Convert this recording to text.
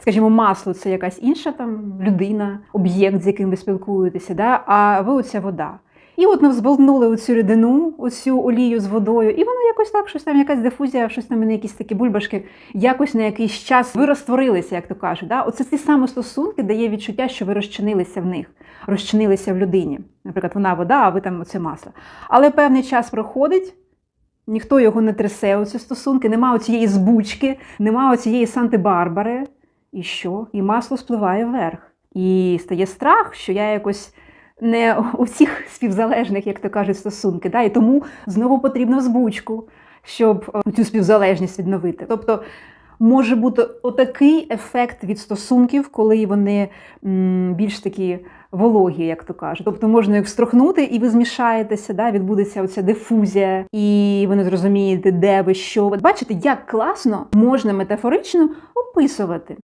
скажімо, масло це якась інша там людина, об'єкт, з яким ви спілкуєтеся, да? а ви оця вода. І от ми взболтнули оцю рідину, оцю олію з водою, і воно якось так, щось там, якась дифузія, щось там, якісь такі бульбашки, якось на якийсь час ви розтворилися, як то кажуть. Да? Оце ті самі стосунки дає відчуття, що ви розчинилися в них, розчинилися в людині. Наприклад, вона вода, а ви там оце масло. Але певний час проходить. Ніхто його не трясе, оці стосунки, нема оцієї збучки, нема оцієї Санти-Барбари. І що? І масло спливає вверх. І стає страх, що я якось не у всіх співзалежних, як то кажуть, стосунки. Да? І тому знову потрібно збучку, щоб е, цю співзалежність відновити. Тобто може бути отакий ефект від стосунків, коли вони більш такі вологі, як то кажуть. Тобто можна їх встрохнути, і ви змішаєтеся, да? відбудеться оця дифузія, і ви не зрозумієте, де ви що. Бачите, як класно можна метафорично описувати.